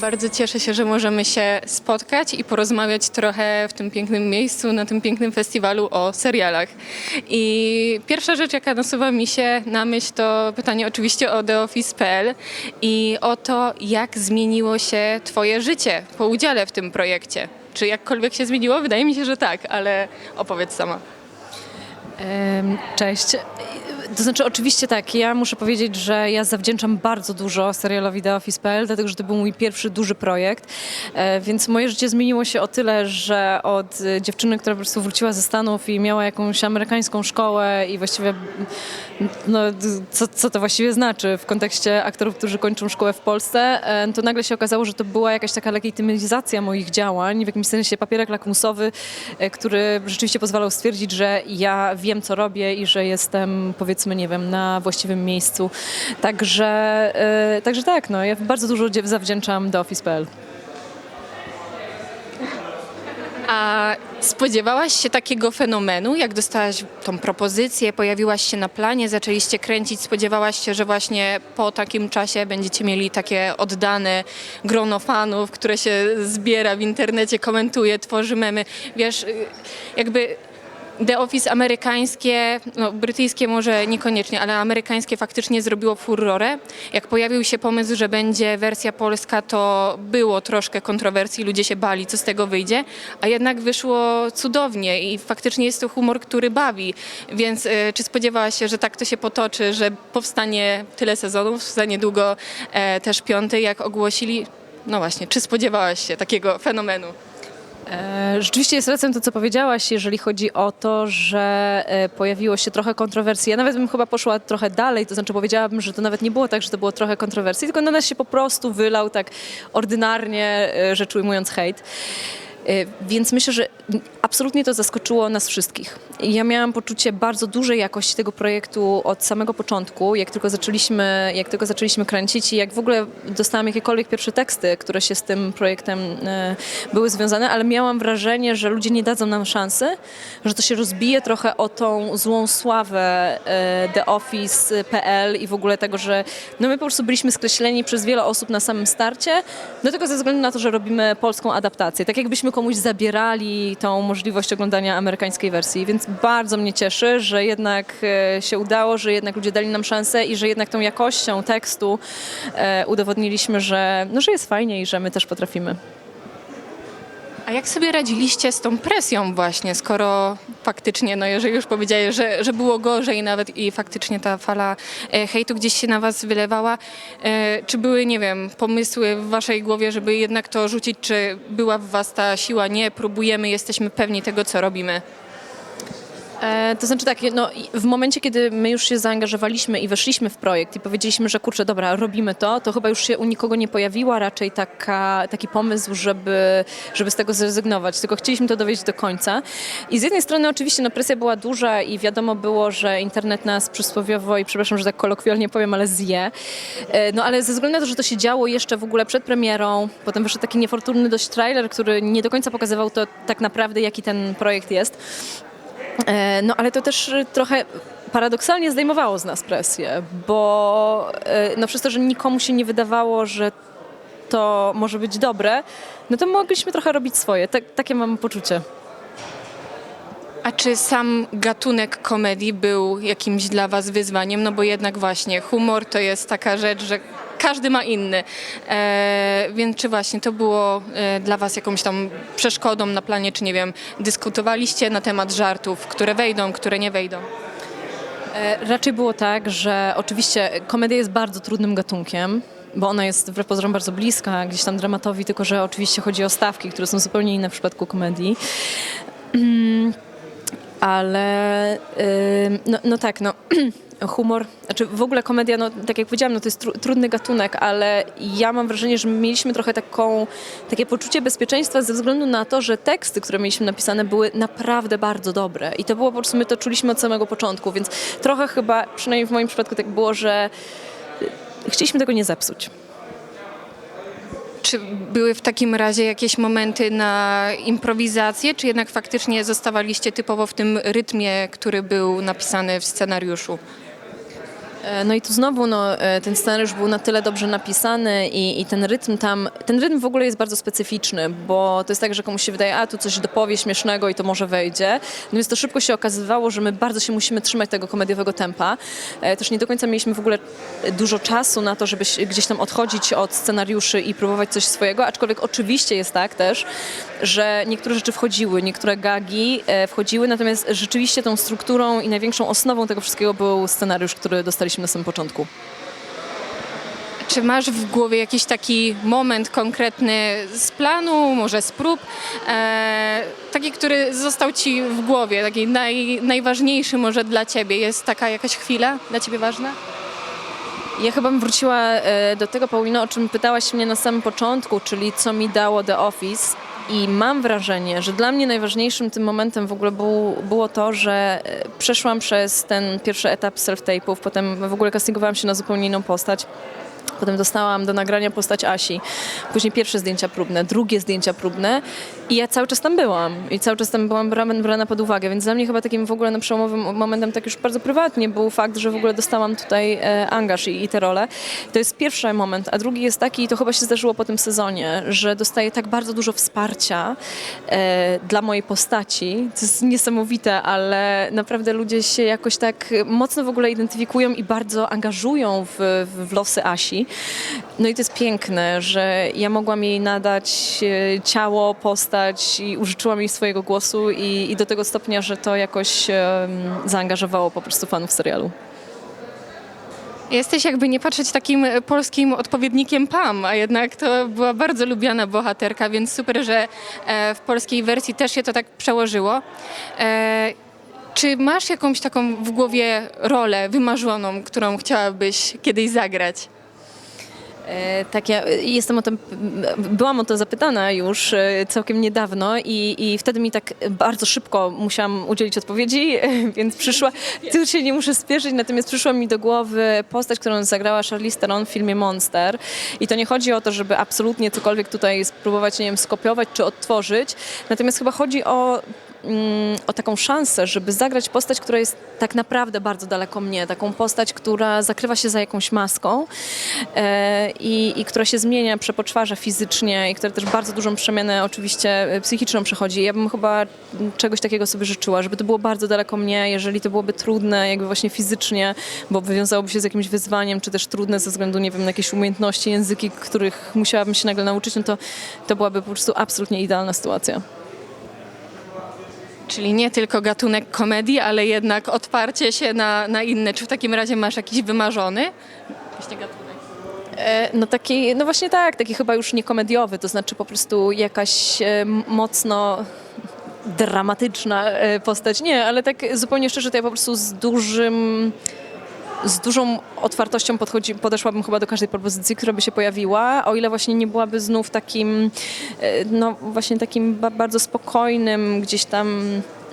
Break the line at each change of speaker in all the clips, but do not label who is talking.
Bardzo cieszę się, że możemy się spotkać i porozmawiać trochę w tym pięknym miejscu, na tym pięknym festiwalu o serialach. I pierwsza rzecz, jaka nasuwa mi się na myśl, to pytanie oczywiście o TheOffice.pl i o to, jak zmieniło się Twoje życie po udziale w tym projekcie. Czy jakkolwiek się zmieniło? Wydaje mi się, że tak, ale opowiedz sama.
Cześć. To znaczy, oczywiście tak, ja muszę powiedzieć, że ja zawdzięczam bardzo dużo serialowi The Office.pl, dlatego że to był mój pierwszy duży projekt, e, więc moje życie zmieniło się o tyle, że od e, dziewczyny, która po prostu wróciła ze Stanów i miała jakąś amerykańską szkołę i właściwie, no, co, co to właściwie znaczy w kontekście aktorów, którzy kończą szkołę w Polsce, e, to nagle się okazało, że to była jakaś taka legitymizacja moich działań, w jakimś sensie papierek lakmusowy, który rzeczywiście pozwalał stwierdzić, że ja wiem, co robię i że jestem, powiedzmy, nie wiem, na właściwym miejscu. Także, e, także tak, no, ja bardzo dużo zawdzięczam do Office.pl.
A spodziewałaś się takiego fenomenu, jak dostałaś tą propozycję, pojawiłaś się na planie, zaczęliście kręcić, spodziewałaś się, że właśnie po takim czasie będziecie mieli takie oddane grono fanów, które się zbiera w internecie, komentuje, tworzy memy. Wiesz, jakby The Office amerykańskie, no brytyjskie może niekoniecznie, ale amerykańskie faktycznie zrobiło furorę. Jak pojawił się pomysł, że będzie wersja polska, to było troszkę kontrowersji, ludzie się bali, co z tego wyjdzie, a jednak wyszło cudownie i faktycznie jest to humor, który bawi. Więc y, czy spodziewałaś się, że tak to się potoczy, że powstanie tyle sezonów, za niedługo e, też piąty, jak ogłosili? No właśnie, czy spodziewałaś się takiego fenomenu?
E, Rzeczywiście jest racją to, co powiedziałaś, jeżeli chodzi o to, że e, pojawiło się trochę kontrowersji. Ja nawet bym chyba poszła trochę dalej, to znaczy powiedziałabym, że to nawet nie było tak, że to było trochę kontrowersji, tylko na nas się po prostu wylał tak ordynarnie, e, rzecz ujmując, hejt. Więc myślę, że absolutnie to zaskoczyło nas wszystkich. Ja miałam poczucie bardzo dużej jakości tego projektu od samego początku, jak tylko zaczęliśmy, jak tylko zaczęliśmy kręcić i jak w ogóle dostałam jakiekolwiek pierwsze teksty, które się z tym projektem e, były związane, ale miałam wrażenie, że ludzie nie dadzą nam szansy, że to się rozbije trochę o tą złą sławę e, The Office.pl i w ogóle tego, że no my po prostu byliśmy skreśleni przez wiele osób na samym starcie, do tego ze względu na to, że robimy polską adaptację. Tak jakbyśmy komuś zabierali tą możliwość oglądania amerykańskiej wersji, więc bardzo mnie cieszy, że jednak e, się udało, że jednak ludzie dali nam szansę i że jednak tą jakością tekstu e, udowodniliśmy, że, no, że jest fajnie i że my też potrafimy.
A jak sobie radziliście z tą presją właśnie, skoro faktycznie, no jeżeli już powiedziałeś, że, że było gorzej nawet i faktycznie ta fala e, hejtu gdzieś się na was wylewała, czy były, nie wiem, pomysły w waszej głowie, żeby jednak to rzucić, czy była w was ta siła, nie, próbujemy, jesteśmy pewni tego, co robimy?
E, to znaczy tak, no, w momencie, kiedy my już się zaangażowaliśmy i weszliśmy w projekt i powiedzieliśmy, że kurczę, dobra, robimy to, to chyba już się u nikogo nie pojawiła raczej taka, taki pomysł, żeby, żeby z tego zrezygnować, tylko chcieliśmy to dowiedzieć do końca. I z jednej strony oczywiście no, presja była duża i wiadomo było, że internet nas przysłowiowo i przepraszam, że tak kolokwialnie powiem, ale zje. E, No ale ze względu na to, że to się działo jeszcze w ogóle przed premierą, potem wyszedł taki niefortunny dość trailer, który nie do końca pokazywał to tak naprawdę, jaki ten projekt jest. E, No ale to też trochę paradoksalnie zdejmowało z nas presję, bo e, no, przez to, że nikomu się nie wydawało, że to może być dobre, no to mogliśmy trochę robić swoje. Tak, takie mam poczucie.
A czy sam gatunek komedii był jakimś dla was wyzwaniem? No bo jednak właśnie humor to jest taka rzecz, że każdy ma inny. E, więc czy właśnie to było e, dla was jakąś tam przeszkodą na planie, czy nie wiem, dyskutowaliście na temat żartów, które wejdą, które nie wejdą?
E, Raczej było tak, że oczywiście komedia jest bardzo trudnym gatunkiem, bo ona jest wbrew pozorom bardzo bliska gdzieś tam dramatowi, tylko że oczywiście chodzi o stawki, które są zupełnie inne w przypadku komedii. Mm, Ale ym, no, no tak, no humor, znaczy w ogóle komedia, no tak jak powiedziałam, no to jest tru, trudny gatunek, ale ja mam wrażenie, że my mieliśmy trochę taką, takie poczucie bezpieczeństwa ze względu na to, że teksty, które mieliśmy napisane były naprawdę bardzo dobre i to było po prostu, my to czuliśmy od samego początku, więc trochę chyba, przynajmniej w moim przypadku tak było, że y, chcieliśmy tego nie zepsuć.
Czy były w takim razie jakieś momenty na improwizację, czy jednak faktycznie zostawaliście typowo w tym rytmie, który był napisany w scenariuszu?
E, No i tu znowu no, e, ten scenariusz był na tyle dobrze napisany i, i ten rytm tam, ten rytm w ogóle jest bardzo specyficzny, bo to jest tak, że komuś się wydaje, a tu coś dopowie śmiesznego i to może wejdzie. No więc to szybko się okazywało, że my bardzo się musimy trzymać tego komediowego tempa. E, Też nie do końca mieliśmy w ogóle dużo czasu na to, żeby gdzieś tam odchodzić od scenariuszy i próbować coś swojego, aczkolwiek oczywiście jest tak też, że niektóre rzeczy wchodziły, niektóre gagi wchodziły, natomiast rzeczywiście tą strukturą i największą osnową tego wszystkiego był scenariusz, który dostaliśmy na samym początku.
Czy masz w głowie jakiś taki moment konkretny z planu, może z prób, e, taki, który został ci w głowie, taki naj, najważniejszy może dla ciebie? Jest taka jakaś chwila dla ciebie ważna?
Ja chyba bym wróciła e, do tego, Paulino, o czym pytałaś mnie na samym początku, czyli co mi dało The Office. I mam wrażenie, że dla mnie najważniejszym tym momentem w ogóle był, było to, że e, przeszłam przez ten pierwszy etap self-tape'ów, potem w ogóle castingowałam się na zupełnie inną postać. Potem dostałam do nagrania postać Asi. Później pierwsze zdjęcia próbne, drugie zdjęcia próbne i ja cały czas tam byłam. I cały czas tam byłam brana, pod uwagę, więc dla mnie chyba takim w ogóle no, przełomowym momentem, tak już bardzo prywatnie, był fakt, że w ogóle dostałam tutaj e, angaż i, i tę rolę. To jest pierwszy moment, a drugi jest taki, i to chyba się zdarzyło po tym sezonie, że dostaję tak bardzo dużo wsparcia e, dla mojej postaci. To jest niesamowite, ale naprawdę ludzie się jakoś tak mocno w ogóle identyfikują i bardzo angażują w, w losy Asi. No i to jest piękne, że ja mogłam jej nadać e, ciało, postać i użyczyłam jej swojego głosu i, i do tego stopnia, że to jakoś zaangażowało po prostu fanów serialu.
Jesteś jakby nie patrzeć takim e, polskim odpowiednikiem Pam, a jednak to była bardzo lubiana bohaterka, więc super, że e, w polskiej wersji też się to tak przełożyło. E, Czy masz jakąś taką w głowie rolę wymarzoną, którą chciałabyś kiedyś zagrać?
E, Tak, ja jestem o tym, byłam o to zapytana już e, całkiem niedawno i, i wtedy mi tak bardzo szybko musiałam udzielić odpowiedzi, więc przyszła, tu się nie muszę spieszyć, natomiast przyszła mi do głowy postać, którą zagrała Charlize Theron w filmie Monster. I to nie chodzi o to, żeby absolutnie cokolwiek tutaj spróbować, nie wiem, skopiować czy odtworzyć, natomiast chyba chodzi o o taką szansę, żeby zagrać postać, która jest tak naprawdę bardzo daleko mnie, taką postać, która zakrywa się za jakąś maską e, i, i która się zmienia, przepoczwarza fizycznie i która też bardzo dużą przemianę oczywiście e, psychiczną przechodzi. Ja bym chyba czegoś takiego sobie życzyła, żeby to było bardzo daleko mnie, jeżeli to byłoby trudne jakby właśnie fizycznie, bo wywiązałoby się z jakimś wyzwaniem, czy też trudne ze względu, nie wiem, na jakieś umiejętności, języki, których musiałabym się nagle nauczyć, no to, to byłaby po prostu absolutnie idealna sytuacja.
Czyli nie tylko gatunek komedii, ale jednak otwarcie się na, na inne. Czy w takim razie masz jakiś wymarzony właśnie gatunek?
E, No taki, no właśnie tak, taki chyba już niekomediowy, to znaczy po prostu jakaś e, mocno dramatyczna e, postać. Nie, ale tak zupełnie szczerze, to ja po prostu z dużym z dużą otwartością podchodzi, podeszłabym chyba do każdej propozycji, która by się pojawiła, o ile właśnie nie byłaby znów takim, e, no właśnie takim ba- bardzo spokojnym gdzieś tam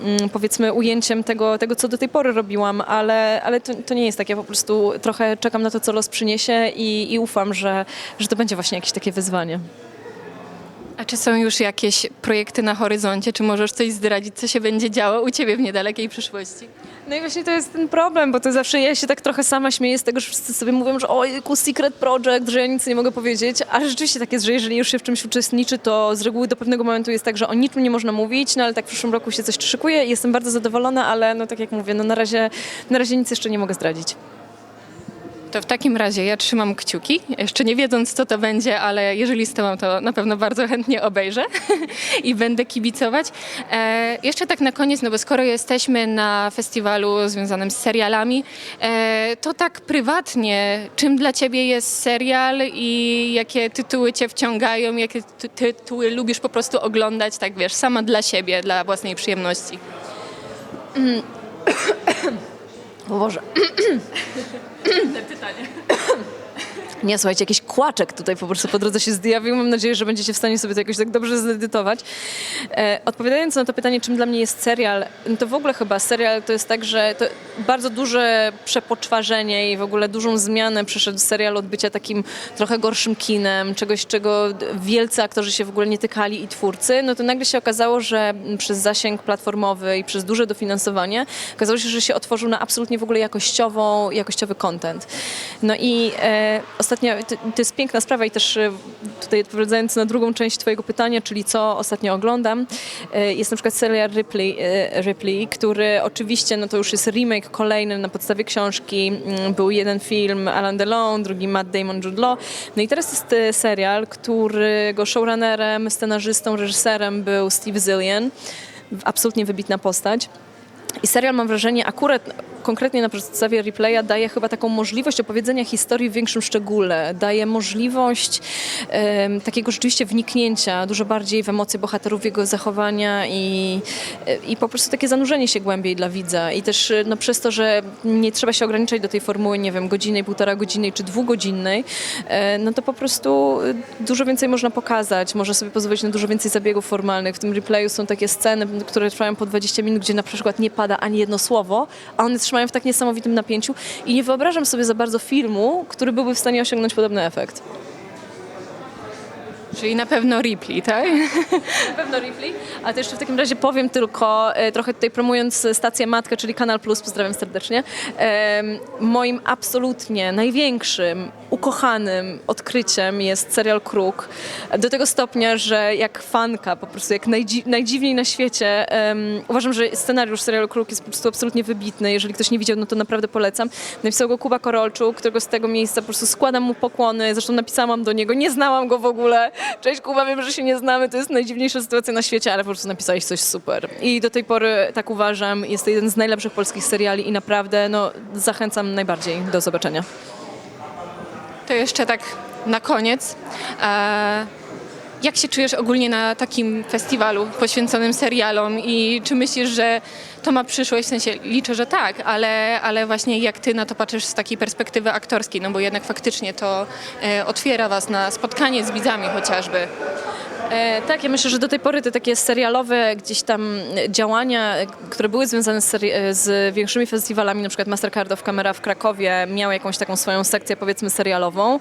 mm, powiedzmy ujęciem tego, tego, co do tej pory robiłam, ale, ale to, to nie jest tak. Ja po prostu trochę czekam na to, co los przyniesie i, i ufam, że, że to będzie właśnie jakieś takie wyzwanie.
A czy są już jakieś projekty na horyzoncie? Czy możesz coś zdradzić, co się będzie działo u Ciebie w niedalekiej przyszłości?
No i właśnie to jest ten problem, bo to zawsze ja się tak trochę sama śmieję z tego, że wszyscy sobie mówią, że ojku, secret project, że ja nic nie mogę powiedzieć, ale rzeczywiście tak jest, że jeżeli już się w czymś uczestniczy, to z reguły do pewnego momentu jest tak, że o niczym nie można mówić, no ale tak w przyszłym roku się coś szykuje i jestem bardzo zadowolona, ale no tak jak mówię, no na razie, na razie nic jeszcze nie mogę zdradzić.
To w takim razie ja trzymam kciuki, jeszcze nie wiedząc co to będzie, ale jeżeli z Tobą to na pewno bardzo chętnie obejrzę i będę kibicować. E, jeszcze tak na koniec, no bo skoro jesteśmy na festiwalu związanym z serialami, e, to tak prywatnie, czym dla Ciebie jest serial i jakie tytuły Cię wciągają, jakie ty- tytuły lubisz po prostu oglądać, tak wiesz, sama dla siebie, dla własnej przyjemności?
O Boże.
pytanie.
Nie, słuchajcie, jakiś kłaczek tutaj po prostu po drodze się zjawił. Mam nadzieję, że będziecie w stanie sobie to jakoś tak dobrze zedytować. E, odpowiadając na to pytanie, czym dla mnie jest serial, no to w ogóle chyba serial to jest tak, że to bardzo duże przepoczwarzenie i w ogóle dużą zmianę przeszedł serial od bycia takim trochę gorszym kinem, czegoś, czego wielcy aktorzy się w ogóle nie tykali i twórcy, no to nagle się okazało, że przez zasięg platformowy i przez duże dofinansowanie okazało się, że się otworzył na absolutnie w ogóle jakościową, jakościowy content. No i e, to, to jest piękna sprawa i też e, tutaj odpowiadając na drugą część twojego pytania, czyli co ostatnio oglądam, e, jest na przykład serial Ripley, e, Ripley, który oczywiście, no to już jest remake kolejny na podstawie książki. Mm, Był jeden film Alan Delon, drugi Matt Damon, Jude Law. No i teraz jest e, serial, którego showrunnerem, scenarzystą, reżyserem był Steve Zillian. Absolutnie wybitna postać. I serial mam wrażenie, akurat konkretnie na podstawie replaya daje chyba taką możliwość opowiedzenia historii w większym szczególe. Daje możliwość em, takiego rzeczywiście wniknięcia dużo bardziej w emocje bohaterów, jego zachowania i, i po prostu takie zanurzenie się głębiej dla widza. I też e, no, przez to, że nie trzeba się ograniczać do tej formuły, nie wiem, godzinnej, półtora godzinnej czy dwugodzinnej, e, no to po prostu e, dużo więcej można pokazać. Można sobie pozwolić na dużo więcej zabiegów formalnych. W tym replayu są takie sceny, które trwają po 20 minut, gdzie na przykład nie pada ani jedno słowo, a one trzymają w tak niesamowitym napięciu i nie wyobrażam sobie za bardzo filmu, który byłby w stanie osiągnąć podobny efekt.
Czyli na pewno Ripley, tak?
Na pewno Ripley, a to jeszcze w takim razie powiem tylko, e, trochę tutaj promując stację Matkę, czyli Kanal Plus, pozdrawiam serdecznie, moim absolutnie największym, ukochanym odkryciem jest serial Kruk. Do tego stopnia, że jak fanka, po prostu jak najdzi najdziwniej na świecie, uważam, że scenariusz serialu Kruk jest po prostu absolutnie wybitny. Jeżeli ktoś nie widział, no to naprawdę polecam. Napisał go Kuba Korolczuk, którego z tego miejsca po prostu składam mu pokłony, zresztą napisałam do niego, nie znałam go w ogóle. Cześć Kuba, wiem, że się nie znamy, to jest najdziwniejsza sytuacja na świecie, ale po prostu napisałeś coś super. I do tej pory tak uważam, jest to jeden z najlepszych polskich seriali i naprawdę no, zachęcam najbardziej do zobaczenia.
To jeszcze tak na koniec. E, jak się czujesz ogólnie na takim festiwalu poświęconym serialom i czy myślisz, że to ma przyszłość? W sensie liczę, że tak, ale, ale właśnie jak ty na to patrzysz z takiej perspektywy aktorskiej, no bo jednak faktycznie to e, otwiera was na spotkanie z widzami chociażby.
E, tak, ja myślę, że do tej pory te takie serialowe gdzieś tam działania, e, które były związane z, e, z większymi festiwalami, na przykład Mastercardow Kamera w Krakowie miał jakąś taką swoją sekcję powiedzmy serialową,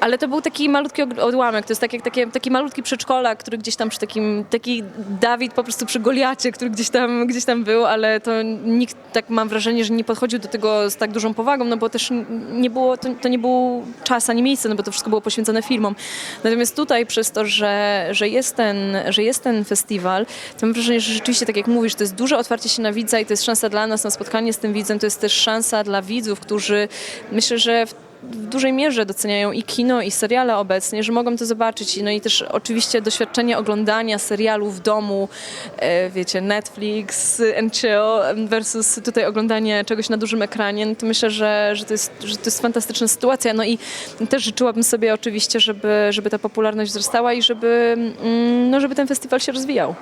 ale to był taki malutki od- odłamek, to jest tak jak takie, taki malutki przedszkolak, który gdzieś tam przy takim, taki Dawid po prostu przy Goliacie, który gdzieś tam, gdzieś tam był, ale to nikt, tak mam wrażenie, że nie podchodził do tego z tak dużą powagą, no bo też nie było, to, to nie był czas ani miejsce, no bo to wszystko było poświęcone filmom. Natomiast tutaj przez to, że, że, jest ten, że jest ten festiwal, to mam wrażenie, że rzeczywiście, tak jak mówisz, to jest duże otwarcie się na widza i to jest szansa dla nas na spotkanie z tym widzem, to jest też szansa dla widzów, którzy myślę, że w w dużej mierze doceniają i kino, i seriale obecnie, że mogą to zobaczyć. No i też oczywiście doświadczenie oglądania serialu w domu, e, wiecie, Netflix chill versus tutaj oglądanie czegoś na dużym ekranie, no to myślę, że, że, to jest, że to jest fantastyczna sytuacja. No i też życzyłabym sobie oczywiście, żeby, żeby ta popularność wzrastała i żeby, mm, no, żeby ten festiwal się rozwijał.